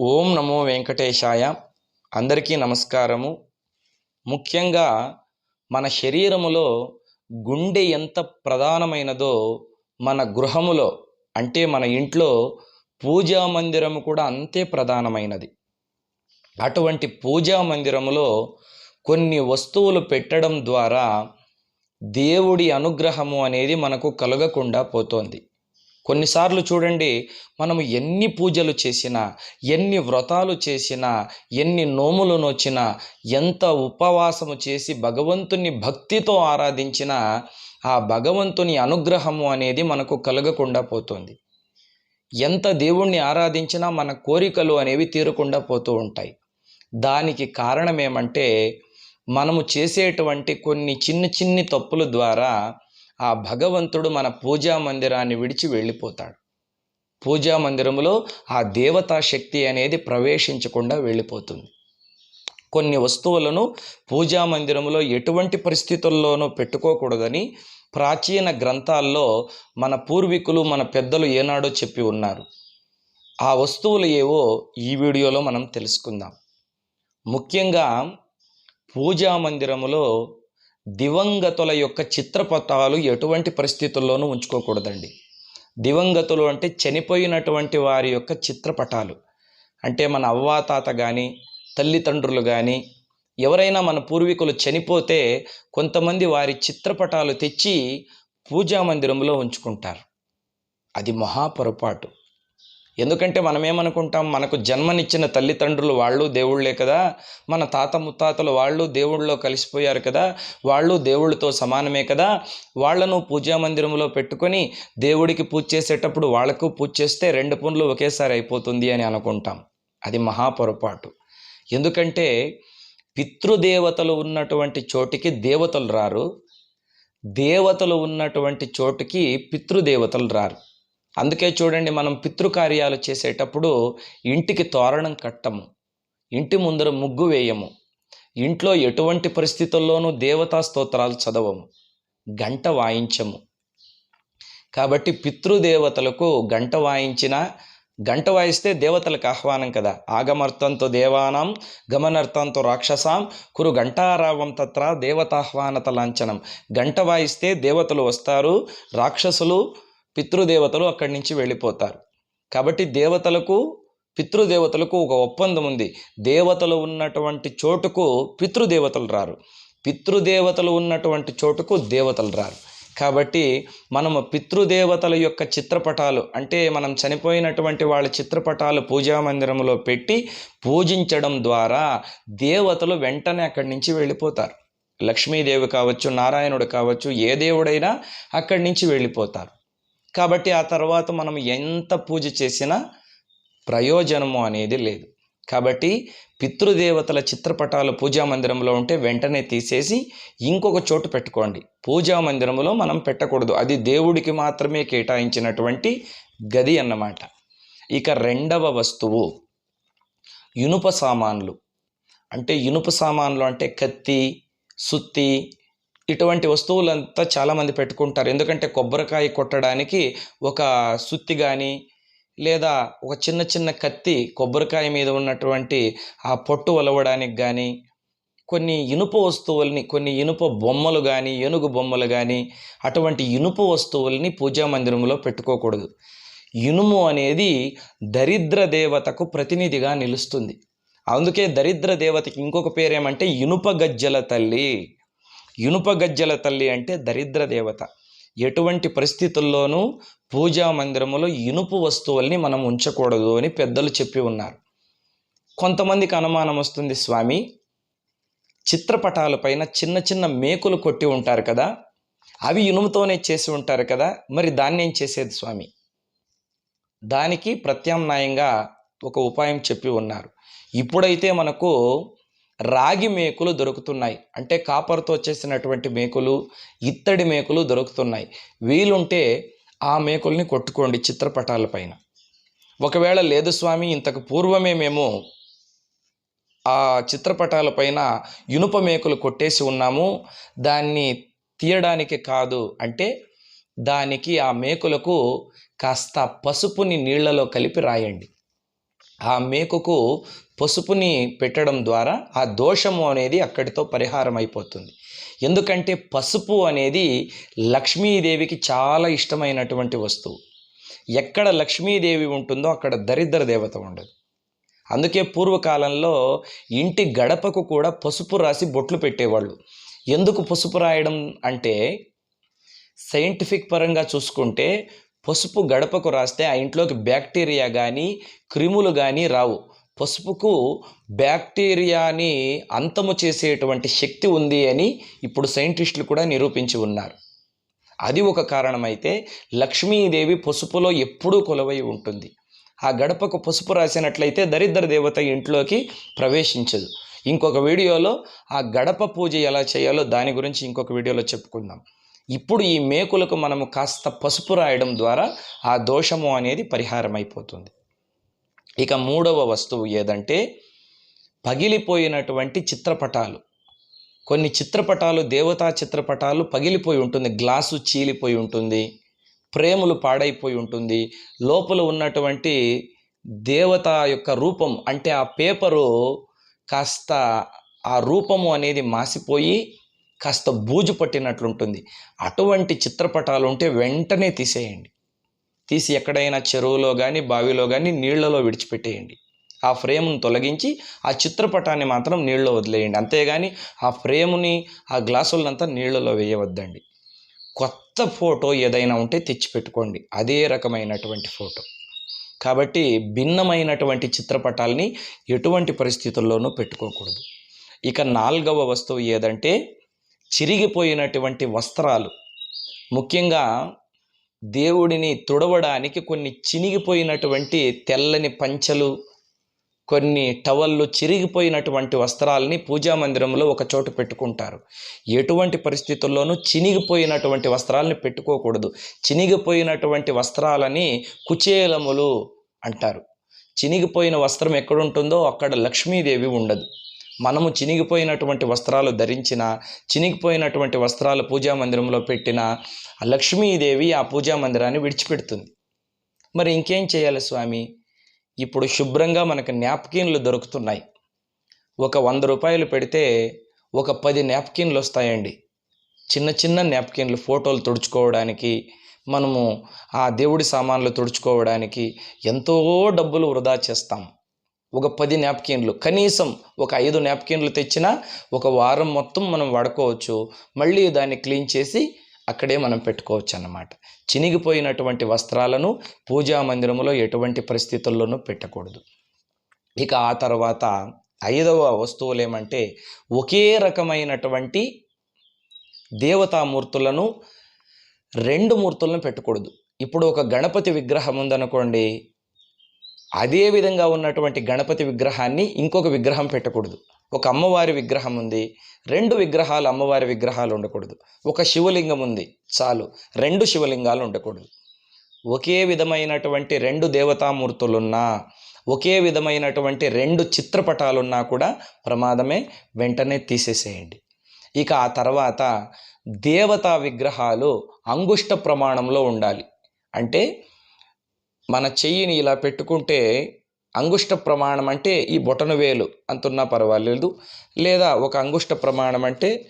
ఓం నమో వెంకటేశాయ. అందరికీ నమస్కారము. ముఖ్యంగా మన శరీరములో గుండె ఎంత ప్రధానమైనదో మన గృహములో అంటే మన ఇంట్లో పూజా మందిరము కూడా అంతే ప్రధానమైనది. అటువంటి పూజా మందిరములో కొన్ని వస్తువులు పెట్టడం ద్వారా దేవుడి అనుగ్రహము అనేది మనకు కలగకుండా పోతోంది. కొన్నిసార్లు చూడండి మనము ఎన్ని పూజలు చేసినా ఎన్ని వ్రతాలు చేసినా ఎన్ని నోములు నోచినా ఎంత ఉపవాసము చేసి భగవంతుని భక్తితో ఆరాధించినా ఆ భగవంతుని అనుగ్రహము అనేది మనకు కలగకుండా పోతుంది. ఎంత దేవుణ్ణి ఆరాధించినా మన కోరికలు అనేవి తీరకుండా పోతూ ఉంటాయి. దానికి కారణం ఏమంటే మనము చేసేటువంటి కొన్ని చిన్న చిన్ని తప్పుల ద్వారా ఆ భగవంతుడు మన పూజా మందిరాన్ని విడిచి వెళ్ళిపోతాడు. పూజా మందిరములో ఆ దేవతా శక్తి అనేది ప్రవేశించకుండా వెళ్ళిపోతుంది. కొన్ని వస్తువులను పూజా మందిరములో ఎటువంటి పరిస్థితుల్లోనూ పెట్టుకోకూడదని ప్రాచీన గ్రంథాల్లో మన పూర్వీకులు మన పెద్దలు ఏనాడో చెప్పి ఉన్నారు. ఆ వస్తువులు ఏవో ఈ వీడియోలో మనం తెలుసుకుందాం. ముఖ్యంగా పూజా మందిరములో దివంగతుల యొక్క చిత్రపటాలు ఎటువంటి పరిస్థితుల్లోనూ ఉంచుకోకూడదండి. దివంగతులు అంటే చనిపోయినటువంటి వారి యొక్క చిత్రపటాలు. అంటే మన అవ్వాతాత కానీ తల్లిదండ్రులు కానీ ఎవరైనా మన పూర్వీకులు చనిపోతే కొంతమంది వారి చిత్రపటాలు తెచ్చి పూజా మందిరంలో ఉంచుకుంటారు. అది మహాపొరపాటు ఎందుకంటే మనం ఏమనుకుంటాం మనకు జన్మనిచ్చిన తల్లిదండ్రులు వాళ్ళు దేవుళ్ళే కదా మన తాత ముత్తాతలు వాళ్ళు దేవుళ్ళలో కలిసిపోయారు కదా వాళ్ళు దేవుళ్ళతో సమానమే కదా వాళ్ళను పూజా మందిరంలో పెట్టుకొని దేవుడికి పూజ చేసేటప్పుడు వాళ్ళకు పూజ చేస్తే రెండు పనులు ఒకేసారి అయిపోతుంది అని అనుకుంటాం. అది మహాపొరపాటు ఎందుకంటే పితృదేవతలు ఉన్నటువంటి చోటికి దేవతలు రారు దేవతలు ఉన్నటువంటి చోటుకి పితృదేవతలు రారు. అందుకే చూడండి మనం పితృకార్యాలు చేసేటప్పుడు ఇంటికి తోరణం కట్టము ఇంటి ముందర ముగ్గు వేయము ఇంట్లో ఎటువంటి పరిస్థితుల్లోనూ దేవతా స్తోత్రాలు చదవము గంట వాయించము. కాబట్టి పితృదేవతలకు గంట వాయించిన గంట వాయిస్తే దేవతలకు ఆహ్వానం కదా. ఆగమర్థంతో దేవానాం గమనర్థంతో రాక్షసాం కురు గంటారావం తత్ర దేవతాహ్వానత లాంఛనం. గంట వాయిస్తే దేవతలు వస్తారు రాక్షసులు పితృదేవతలు అక్కడి నుంచి వెళ్ళిపోతారు. కాబట్టి దేవతలకు పితృదేవతలకు ఒక ఒప్పందం ఉంది. దేవతలు ఉన్నటువంటి చోటుకు పితృదేవతలు రారు. పితృదేవతలు ఉన్నటువంటి చోటుకు దేవతలు రారు. కాబట్టి మనము పితృదేవతల యొక్క చిత్రపటాలు అంటే మనం చనిపోయినటువంటి వాళ్ళ చిత్రపటాలు పూజా మందిరంలో పెట్టి పూజించడం ద్వారా దేవతలు వెంటనే అక్కడి నుంచి వెళ్ళిపోతారు. లక్ష్మీదేవి కావచ్చు నారాయణుడు కావచ్చు ఏ దేవుడైనా అక్కడి నుంచి వెళ్ళిపోతారు. కాబట్టి ఆ తర్వాత మనం ఎంత పూజ చేసినా ప్రయోజనము అనేది లేదు. కాబట్టి పితృదేవతల చిత్రపటాలు పూజా మందిరంలో ఉంటే వెంటనే తీసేసి ఇంకొక చోటు పెట్టుకోండి. పూజా మందిరంలో మనం పెట్టకూడదు. అది దేవుడికి మాత్రమే కేటాయించినటువంటి గది అన్నమాట. ఇక రెండవ వస్తువు ఇనుప సామాన్లు. అంటే ఇనుప సామాన్లు అంటే కత్తి సుత్తి ఇటువంటి వస్తువులంతా చాలామంది పెట్టుకుంటారు. ఎందుకంటే కొబ్బరికాయ కొట్టడానికి ఒక సుత్తి కానీ లేదా ఒక చిన్న చిన్న కత్తి కొబ్బరికాయ మీద ఉన్నటువంటి ఆ పొట్టు ఒలవడానికి కానీ కొన్ని ఇనుప వస్తువుల్ని కొన్ని ఇనుప బొమ్మలు కానీ ఏనుగు బొమ్మలు కానీ అటువంటి ఇనుప వస్తువుల్ని పూజా మందిరంలో పెట్టుకోకూడదు. ఇనుము అనేది దరిద్ర దేవతకు ప్రతినిధిగా నిలుస్తుంది. అందుకే దరిద్ర దేవతకి ఇంకొక పేరేమంటే ఇనుప గజ్జల తల్లి. ఇనుప గజ్జల తల్లి అంటే దరిద్ర దేవత. ఎటువంటి పరిస్థితుల్లోనూ పూజా మందిరములో ఇనుపు వస్తువుల్ని మనం ఉంచకూడదు అని పెద్దలు చెప్పి ఉన్నారు. కొంతమందికి అనుమానం వస్తుంది స్వామి. చిత్రపటాల పైన చిన్న చిన్న మేకులు కొట్టి ఉంటారు కదా. అవి ఇనుముతోనే చేసి ఉంటారు కదా. మరి దాన్ని ఏం చేసేది స్వామి? దానికి ప్రత్యామ్నాయంగా ఒక ఉపాయం చెప్పి ఉన్నారు. ఇప్పుడైతే మనకు రాగి మేకులు దొరుకుతున్నాయి. అంటే కాపర్తో చేసినటువంటి మేకులు ఇత్తడి మేకులు దొరుకుతున్నాయి. వీలుంటే ఆ మేకుల్ని కొట్టుకోండి చిత్రపటాల పైన. ఒకవేళ లేదు స్వామి ఇంతకు పూర్వమే మేము ఆ చిత్రపటాల పైన ఇనుప మేకులు కొట్టేసి ఉన్నాము. దాన్ని తీయడానికి కాదు అంటే దానికి ఆ మేకులకు కాస్త పసుపుని నీళ్ళలో కలిపి రాయండి. ఆ మేకుకు పసుపుని పెట్టడం ద్వారా ఆ దోషము అనేది అక్కడితో పరిహారం అయిపోతుంది ఎందుకంటే పసుపు అనేది లక్ష్మీదేవికి చాలా ఇష్టమైనటువంటి వస్తువు. ఎక్కడ లక్ష్మీదేవి ఉంటుందో అక్కడ దరిద్ర దేవత ఉండదు. అందుకే పూర్వకాలంలో ఇంటి గడపకు కూడా పసుపు రాసి బొట్లు పెట్టేవాళ్ళు. ఎందుకు పసుపు రాయడం అంటే సైంటిఫిక్ పరంగా చూసుకుంటే పసుపు గడపకు రాస్తే ఆ ఇంట్లోకి బ్యాక్టీరియా కానీ క్రిములు కానీ రావు. పసుపుకు బ్యాక్టీరియాని అంతము చేసేటువంటి శక్తి ఉంది అని ఇప్పుడు సైంటిస్టులు కూడా నిరూపించి ఉన్నారు. అది ఒక కారణమైతే లక్ష్మీదేవి పసుపులో ఎప్పుడూ కొలవై ఉంటుంది. ఆ గడపకు పసుపు రాసినట్లయితే దరిద్ర దేవత ఇంట్లోకి ప్రవేశించదు. ఇంకొక వీడియోలో ఆ గడప పూజ ఎలా చేయాలో దాని గురించి ఇంకొక వీడియోలో చెప్పుకుందాం. ఇప్పుడు ఈ మేకులకు మనము కాస్త పసుపు రాయడం ద్వారా ఆ దోషము అనేది పరిహారం అయిపోతుంది ఇక మూడవ వస్తువు ఏదంటే పగిలిపోయినటువంటి చిత్రపటాలు. కొన్ని చిత్రపటాలు దేవతా చిత్రపటాలు పగిలిపోయి ఉంటుంది. గ్లాసు చీలిపోయి ఉంటుంది. ప్రేములు పాడైపోయి ఉంటుంది. లోపల ఉన్నటువంటి దేవత యొక్క రూపం అంటే ఆ పేపరు కాస్త ఆ రూపము అనేది మాసిపోయి కాస్త బూజు పట్టినట్లుంటుంది. అటువంటి చిత్రపటాలు ఉంటే వెంటనే తీసేయండి. తీసి ఎక్కడైనా చెరువులో కానీ బావిలో కానీ నీళ్ళలో విడిచిపెట్టేయండి. ఆ ఫ్రేమ్ను తొలగించి ఆ చిత్రపటాన్ని మాత్రం నీళ్ళలో వదిలేయండి. అంతేగాని ఆ ఫ్రేమ్ని ఆ గ్లాసులంతా నీళ్ళలో వేయవద్దండి. కొత్త ఫోటో ఏదైనా ఉంటే తెచ్చిపెట్టుకోండి. అదే రకమైనటువంటి ఫోటో. కాబట్టి భిన్నమైనటువంటి చిత్రపటాలని ఎటువంటి పరిస్థితుల్లోనూ పెట్టుకోకూడదు. ఇక నాలుగవ వస్తువు ఏదంటే చిరిగిపోయినటువంటి వస్త్రాలు. ముఖ్యంగా దేవుడిని తుడవడానికి కొన్ని చినిగిపోయినటువంటి తెల్లని పంచలు కొన్ని టవళ్ళు చిరిగిపోయినటువంటి వస్త్రాలని పూజా మందిరంలో ఒక చోట పెట్టుకుంటారు. ఎటువంటి పరిస్థితుల్లోనూ చినిగిపోయినటువంటి వస్త్రాలని పెట్టుకోకూడదు. చినిగిపోయినటువంటి వస్త్రాలని కుచేలములు అంటారు. చినిగిపోయిన వస్త్రం ఎక్కడుంటుందో అక్కడ లక్ష్మీదేవి ఉండదు. మనము చినిగిపోయినటువంటి వస్త్రాలు ధరించిన చినిగిపోయినటువంటి వస్త్రాలు పూజా మందిరంలో పెట్టిన లక్ష్మీదేవి ఆ పూజా మందిరాన్ని విడిచిపెడుతుంది. మరి ఇంకేం చేయాలి స్వామి? ఇప్పుడు శుభ్రంగా మనకు నాప్కిన్లు దొరుకుతున్నాయి. ఒక వంద రూపాయలు పెడితే ఒక పది నాప్కిన్లు వస్తాయండి. చిన్న చిన్న నాప్కిన్లు ఫోటోలు తుడుచుకోవడానికి మనము ఆ దేవుడి సామాన్లు తుడుచుకోవడానికి ఎంతో డబ్బులు వృధా చేస్తాం. ఒక పది నాప్కిన్లు కనీసం ఒక ఐదు నాప్కిన్లు తెచ్చినా ఒక వారం మొత్తం మనం వాడుకోవచ్చు. మళ్ళీ దాన్ని క్లీన్ చేసి అక్కడే మనం పెట్టుకోవచ్చు అన్నమాట చినిగిపోయినటువంటి వస్త్రాలను పూజా మందిరంలో ఎటువంటి పరిస్థితుల్లోనూ పెట్టకూడదు. ఇక ఆ తర్వాత ఐదవ వస్తువులు ఏమంటే ఒకే రకమైనటువంటి దేవతామూర్తులను రెండు మూర్తులను పెట్టకూడదు. ఇప్పుడు ఒక గణపతి విగ్రహం ఉందనుకోండి అదే విధంగా ఉన్నటువంటి గణపతి విగ్రహాన్ని ఇంకొక విగ్రహం పెట్టకూడదు. ఒక అమ్మవారి విగ్రహం ఉంది. రెండు విగ్రహాలు అమ్మవారి విగ్రహాలు ఉండకూడదు. ఒక శివలింగం ఉంది. చాలు. రెండు శివలింగాలు ఉండకూడదు. ఒకే విధమైనటువంటి రెండు దేవతామూర్తులున్నా ఒకే విధమైనటువంటి రెండు చిత్రపటాలున్నా కూడా ప్రమాదమే. వెంటనే తీసేసేయండి. ఇక ఆ తర్వాత దేవతా విగ్రహాలు అంగుష్ట ప్రమాణంలో ఉండాలి. అంటే మన చెయ్యిని ఇలా పెట్టుకుంటే అంగుష్ట ప్రమాణం అంటే ఈ బొటన వేలు అంతున్నా పర్వాలేదు. లేదా ఒక అంగుష్ట ప్రమాణం అంటే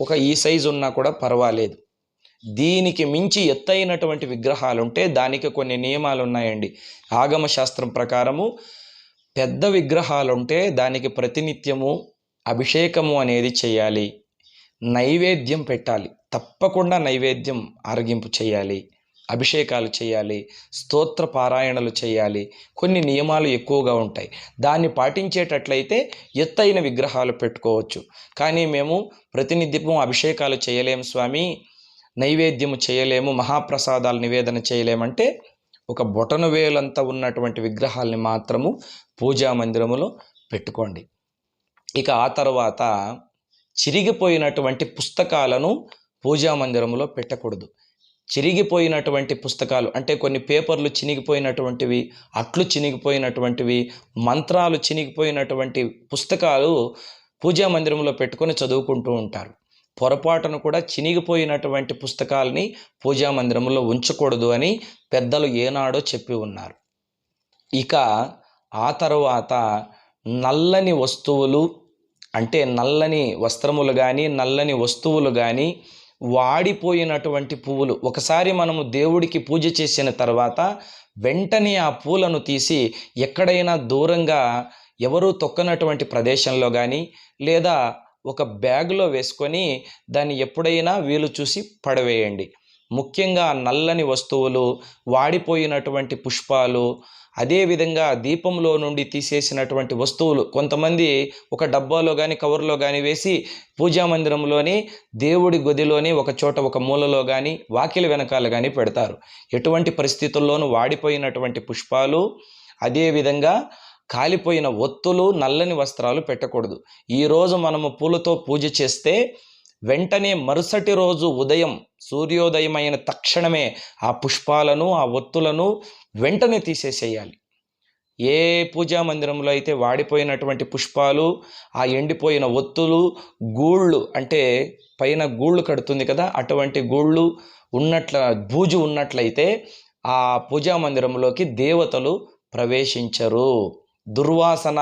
ఒక ఈ సైజు ఉన్నా కూడా పర్వాలేదు. దీనికి మించి ఎత్తైనటువంటి విగ్రహాలు ఉంటే దానికి కొన్ని నియమాలు ఉన్నాయండి ఆగమ శాస్త్రం ప్రకారము పెద్ద విగ్రహాలు ఉంటే దానికి ప్రతినిత్యము అభిషేకము అనేది చేయాలి. నైవేద్యం పెట్టాలి. తప్పకుండా నైవేద్యం ఆరగింపు చేయాలి. అభిషేకాలు చేయాలి స్తోత్ర పారాయణలు చేయాలి. కొన్ని నియమాలు ఎక్కువగా ఉంటాయి. దాన్ని పాటించేటట్లయితే ఎత్తైన విగ్రహాలు పెట్టుకోవచ్చు. కానీ మేము ప్రతినిధ్యం అభిషేకాలు చేయలేము స్వామి. నైవేద్యము చేయలేము మహాప్రసాదాలు నివేదన చేయలేమంటే ఒక బొటను వేలంతా ఉన్నటువంటి విగ్రహాల్ని మాత్రము పూజా మందిరములో పెట్టుకోండి. ఇక ఆ తర్వాత చిరిగిపోయినటువంటి పుస్తకాలను పూజా మందిరంలో పెట్టకూడదు. చిరిగిపోయినటువంటి పుస్తకాలు అంటే కొన్ని పేపర్లు చినిగిపోయినటువంటివి అట్లు చినిగిపోయినటువంటివి మంత్రాలు చినిగిపోయినటువంటి పుస్తకాలు పూజా మందిరంలో పెట్టుకొని చదువుకుంటూ ఉంటారు. పొరపాటును కూడా చినిగిపోయినటువంటి పుస్తకాలని పూజా మందిరంలో ఉంచకూడదు అని పెద్దలు ఏనాడో చెప్పి ఉన్నారు. ఇక ఆ తర్వాత నల్లని వస్తువులు అంటే నల్లని వస్త్రములు కానీ నల్లని వస్తువులు కానీ వాడిపోయినటువంటి పువ్వులు. ఒకసారి మనము దేవుడికి పూజ చేసిన తర్వాత వెంటనే ఆ పూలను తీసి ఎక్కడైనా దూరంగా ఎవరూ తొక్కనటువంటి ప్రదేశంలో కానీ లేదా ఒక బ్యాగులో వేసుకొని దాన్ని ఎప్పుడైనా వీలు చూసి పడవేయండి. ముఖ్యంగా నల్లని వస్తువులు వాడిపోయినటువంటి పుష్పాలు అదేవిధంగా దీపంలో నుండి తీసేసినటువంటి వస్తువులు. కొంతమంది ఒక డబ్బాలో కానీ కవర్లో కానీ వేసి పూజా మందిరంలోని దేవుడి గదిలోని ఒక చోట ఒక మూలలో కానీ వాకిలి వెనకాల కానీ పెడతారు. ఎటువంటి పరిస్థితుల్లోనూ వాడిపోయినటువంటి పుష్పాలు అదేవిధంగా కాలిపోయిన ఒత్తులు నల్లని వస్త్రాలు పెట్టకూడదు. ఈరోజు మనము పూలతో పూజ చేస్తే వెంటనే మరుసటి రోజు ఉదయం సూర్యోదయమైన తక్షణమే ఆ పుష్పాలను ఆ ఒత్తులను వెంటనే తీసేసేయాలి. ఏ పూజా మందిరంలో అయితే వాడిపోయినటువంటి పుష్పాలు ఆ ఎండిపోయిన ఒత్తులు గూళ్ళు అంటే పైన గూళ్ళు కడుతుంది కదా అటువంటి గూళ్ళు ఉన్నట్ల బూజు ఉన్నట్లయితే ఆ పూజా మందిరంలోకి దేవతలు ప్రవేశించరు. దుర్వాసన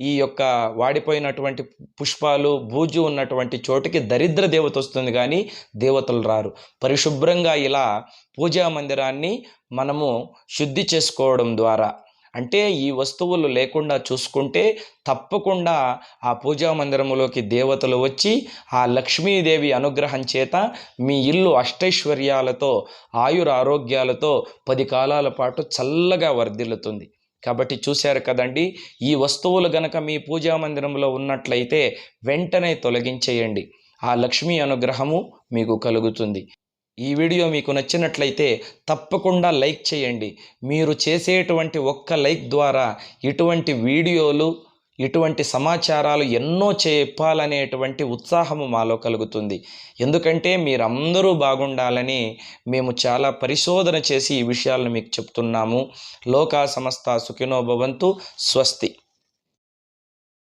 ఈ యొక్క వాడిపోయినటువంటి పుష్పాలు బూజు ఉన్నటువంటి చోటుకి దరిద్ర దేవత వస్తుంది కానీ దేవతలు రారు. పరిశుభ్రంగా ఇలా పూజా మందిరాన్ని మనము శుద్ధి చేసుకోవడం ద్వారా అంటే ఈ వస్తువులు లేకుండా చూసుకుంటే తప్పకుండా ఆ పూజా మందిరములోకి దేవతలు వచ్చి ఆ లక్ష్మీదేవి అనుగ్రహం చేత మీ ఇల్లు అష్టైశ్వర్యాలతో ఆయుర ఆరోగ్యాలతో పది కాలాల పాటు చల్లగా వర్ధిల్లుతుంది. కాబట్టి చూశారు కదండి ఈ వస్తువులు గనక మీ పూజా మందిరంలో ఉన్నట్లయితే వెంటనే తొలగించేయండి. ఆ లక్ష్మీ అనుగ్రహము మీకు కలుగుతుంది. ఈ వీడియో మీకు నచ్చినట్లయితే తప్పకుండా లైక్ చేయండి. మీరు చేసేటువంటి ఒక్క లైక్ ద్వారా ఇటువంటి వీడియోలు ఇటువంటి సమాచారాలు ఎన్నో చెప్పాలనేటువంటి ఉత్సాహము మాలో కలుగుతుంది. ఎందుకంటే మీరందరూ బాగుండాలని మేము చాలా పరిశోధన చేసి ఈ విషయాలను మీకు చెప్తున్నాము. లోకా సమస్త సుఖినో భవంతు స్వస్తి.